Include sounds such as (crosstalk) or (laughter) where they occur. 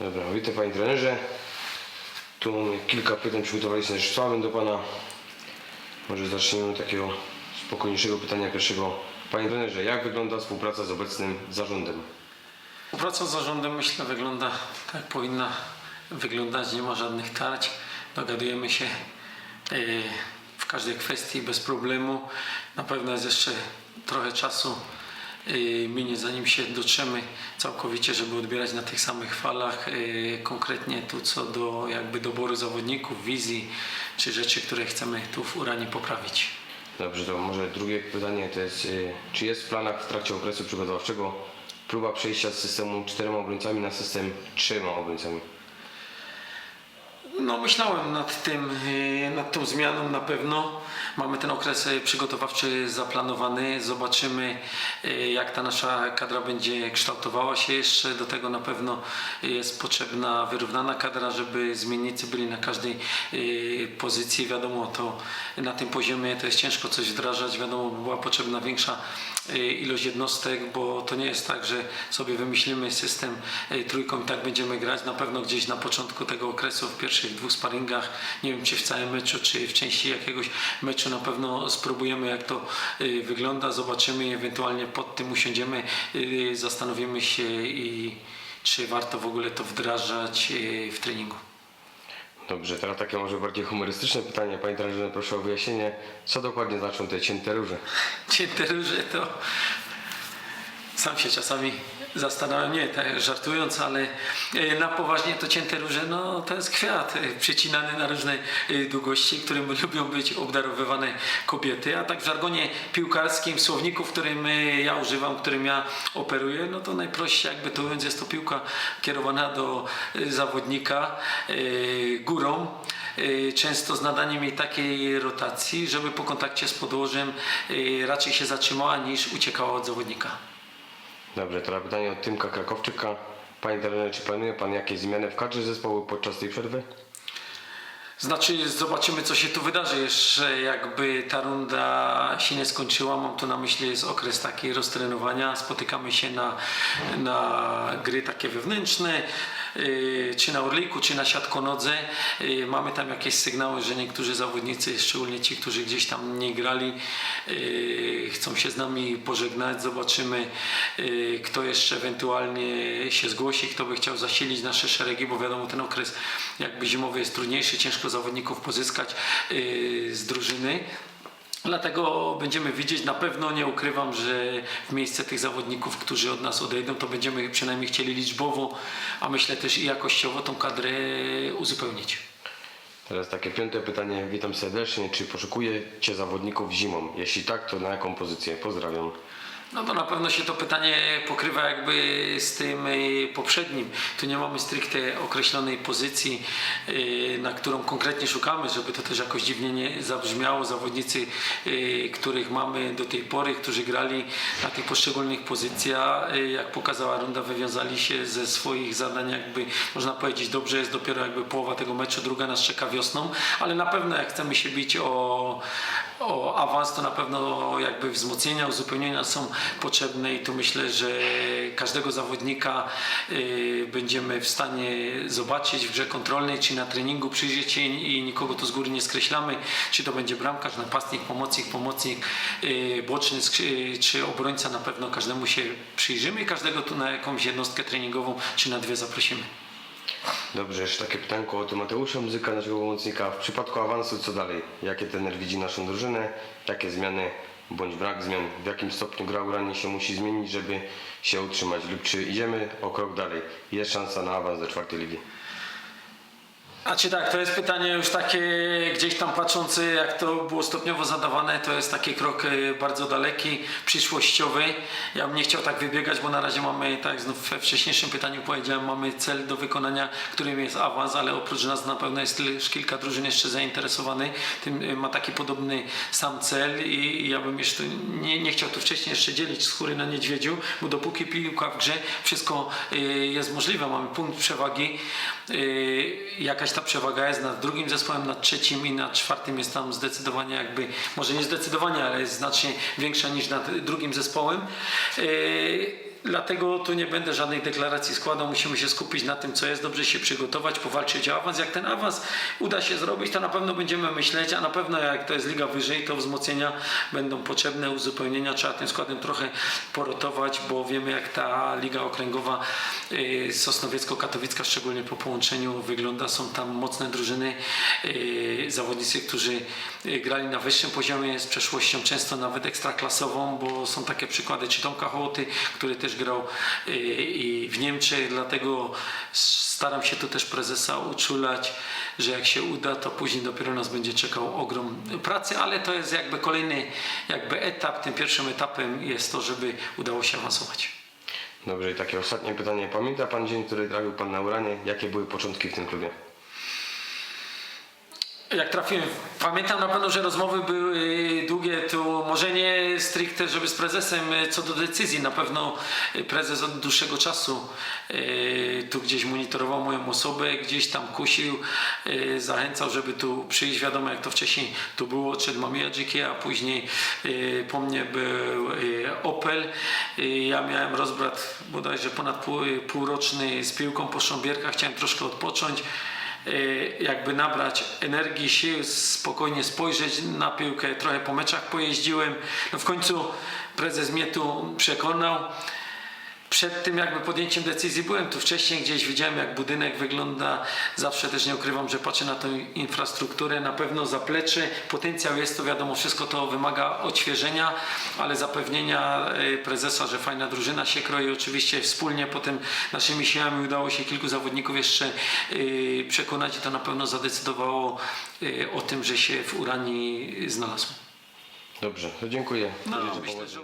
Dobra, witam panie trenerze. Tu kilka pytań, przygotowaliśmy z sławem do pana. Może zaczniemy od takiego spokojniejszego pytania pierwszego. Panie trenerze, jak wygląda współpraca z obecnym zarządem? Współpraca z zarządem myślę wygląda tak jak powinna wyglądać, nie ma żadnych tarć, dogadujemy się e, w każdej kwestii bez problemu. Na pewno jest jeszcze trochę czasu minie zanim się dotrzemy całkowicie, żeby odbierać na tych samych falach. E, Konkretnie tu co do jakby doboru zawodników, wizji czy rzeczy, które chcemy tu w Uranie poprawić. Dobrze, to może drugie pytanie to jest, y, czy jest w planach w trakcie okresu przygotowawczego próba przejścia z systemu czterema obrońcami na system trzema obrońcami? No myślałem nad tym, e, nad tą zmianą na pewno. Mamy ten okres e, przygotowawczy zaplanowany. Zobaczymy e, jak ta nasza kadra będzie kształtowała się jeszcze. Do tego na pewno jest potrzebna wyrównana kadra, żeby zmiennicy byli na każdej pozycji. Wiadomo, to na tym poziomie to jest ciężko coś wdrażać. Wiadomo, by była potrzebna większa ilość jednostek, bo to nie jest tak, że sobie wymyślimy system trójką i tak będziemy grać. Na pewno gdzieś na początku tego okresu, w pierwszych dwóch sparingach, nie wiem czy w całym meczu, czy w części jakiegoś meczu na pewno spróbujemy jak to e, wygląda, zobaczymy ewentualnie pod tym usiądziemy, e, zastanowimy się i czy warto w ogóle to wdrażać e, w treningu. Dobrze, teraz takie może bardziej humorystyczne pytanie. Panie trenerze, proszę o wyjaśnienie, co dokładnie znaczą te cięte róże? (laughs) Cięte róże to sam się czasami zastanawiam, nie tak żartując, ale e, na poważnie to cięte róże, no to jest kwiat e, przecinany na różne e, długości, którym (laughs) lubią być obdarowywane kobiety, a tak w żargonie piłkarskim, słowniku, którym ja używam, którym ja operuję, no to najprościej jakby to mówiąc jest to piłka kierowana do zawodnika górą, często z nadaniem jej takiej rotacji, żeby po kontakcie z podłożem raczej się zatrzymała niż uciekała od zawodnika. Dobrze, teraz pytanie od Tymka Krakowczyka. Panie trenerze, czy planuje pan jakieś zmiany w kadrze zespołu podczas tej przerwy? Znaczy, zobaczymy, co się tu wydarzy. Jeszcze jakby ta runda się nie skończyła, mam tu na myśli jest okres takiej roztrenowania. Spotykamy się na, na gry takie wewnętrzne, yy, czy na Orliku, czy na siatkonodze. Yy, mamy tam jakieś sygnały, że niektórzy zawodnicy, szczególnie ci, którzy gdzieś tam nie grali, yy, chcą się z nami pożegnać. Zobaczymy, kto jeszcze ewentualnie się zgłosi, kto by chciał zasilić nasze szeregi, bo wiadomo, ten okres jakby zimowy jest trudniejszy, ciężko zawodników pozyskać yy, z drużyny. Dlatego będziemy widzieć, na pewno nie ukrywam, że w miejsce tych zawodników, którzy od nas odejdą, to będziemy przynajmniej chcieli liczbowo, a myślę też i jakościowo tą kadrę uzupełnić. Teraz takie piąte pytanie. Witam serdecznie. Czy poszukujecie zawodników zimą? Jeśli tak, to na jaką pozycję? Pozdrawiam. No to na pewno się to pytanie pokrywa jakby z tym y, poprzednim. Tu nie mamy stricte określonej pozycji, y, na którą konkretnie szukamy, żeby to też jakoś dziwnie nie zabrzmiało. Zawodnicy, y, których mamy do tej pory, którzy grali na tych poszczególnych pozycjach, jak pokazała runda, wywiązali się ze swoich zadań jakby, można powiedzieć, dobrze jest dopiero jakby połowa tego meczu, druga nas czeka wiosną, ale na pewno jak chcemy się bić o, o awans, to na pewno jakby wzmocnienia, uzupełnienia są potrzebne i tu myślę, że każdego zawodnika y, będziemy w stanie zobaczyć w grze kontrolnej, czy na treningu przyjrzeć się i nikogo tu z góry nie skreślamy, czy to będzie bramkarz, napastnik, pomocnik, pomocnik, y, boczny skrzy- czy obrońca, na pewno każdemu się przyjrzymy i każdego tu na jakąś jednostkę treningową, czy na dwie zaprosimy. Dobrze, jeszcze takie pytanko od Mateusza Muzyka, naszego pomocnika. W przypadku awansu co dalej? Jakie trener widzi naszą drużynę? Jakie zmiany bądź brak zmian? W jakim stopniu gra uranie się musi zmienić, żeby się utrzymać? Lub czy idziemy o krok dalej? Jest szansa na awans do czwartej ligi? A czy tak, to jest pytanie już takie gdzieś tam patrząc jak to było stopniowo zadawane, to jest taki krok e, bardzo daleki, przyszłościowy. Ja bym nie chciał tak wybiegać, bo na razie mamy, tak znów we wcześniejszym pytaniu powiedziałem, mamy cel do wykonania, którym jest awans, ale oprócz nas na pewno jest kilka drużyn jeszcze zainteresowanych, tym e, ma taki podobny sam cel i ja bym jeszcze nie, nie chciał tu wcześniej jeszcze dzielić skóry na niedźwiedziu, bo dopóki piłka w grze, wszystko e, jest możliwe, mamy punkt przewagi, e, jakaś ta przewaga jest nad drugim zespołem, nad trzecim i nad czwartym jest tam zdecydowanie jakby, może nie zdecydowanie, ale jest znacznie większa niż nad drugim zespołem. Yy, Dlatego tu nie będę żadnej deklaracji składał. Musimy się skupić na tym, co jest, dobrze się przygotować, powalczyć o awans. Jak ten awans uda się zrobić, to na pewno będziemy myśleć, a na pewno jak to jest liga wyżej, to wzmocnienia będą potrzebne, uzupełnienia. Trzeba tym składem trochę porotować, bo wiemy, jak ta liga okręgowa y, Sosnowiecko-Katowicka, szczególnie po połączeniu, wygląda. Są tam mocne drużyny, y, zawodnicy, którzy y, grali na wyższym poziomie z przeszłością, często nawet ekstraklasową, bo są takie przykłady, czy Tomka Hołoty, który też grał y, w Niemczech, dlatego staram się tu też prezesa uczulać, że jak się uda, to później dopiero nas będzie czekał ogrom pracy, ale to jest jakby kolejny jakby etap. Tym pierwszym etapem jest to, żeby udało się awansować. Dobrze, i takie ostatnie pytanie. Pamięta Pan dzień, który trafił Pan na Uranie? Jakie były początki w tym klubie? Jak trafiłem, pamiętam na pewno, że rozmowy były długie, tu może nie stricte, żeby z prezesem e, co do decyzji, na pewno e, prezes od dłuższego czasu tu gdzieś monitorował moją osobę, gdzieś tam kusił, zachęcał, żeby tu przyjść, wiadomo jak to wcześniej tu było, odszedł Mamia Dziki, a później po mnie był Opel, ja miałem rozbrat bodajże ponad pół, półroczny z piłką po Szambierkach, chciałem troszkę odpocząć, y, jakby nabrać energii, sił, spokojnie spojrzeć na piłkę, trochę po meczach pojeździłem. No w końcu prezes mnie tu przekonał. Przed tym jakby podjęciem decyzji byłem tu wcześniej, gdzieś widziałem jak budynek wygląda. Zawsze też nie ukrywam, że patrzę na tę infrastrukturę. Na pewno zaplecze, potencjał jest to, wiadomo, wszystko to wymaga odświeżenia, ale zapewnienia y, prezesa, że fajna drużyna się kroi. Oczywiście wspólnie potem naszymi siłami udało się kilku zawodników jeszcze y, przekonać i to na pewno zadecydowało y, o tym, że się w Uranii znalazłem. Dobrze, dziękuję. No, myślę, że...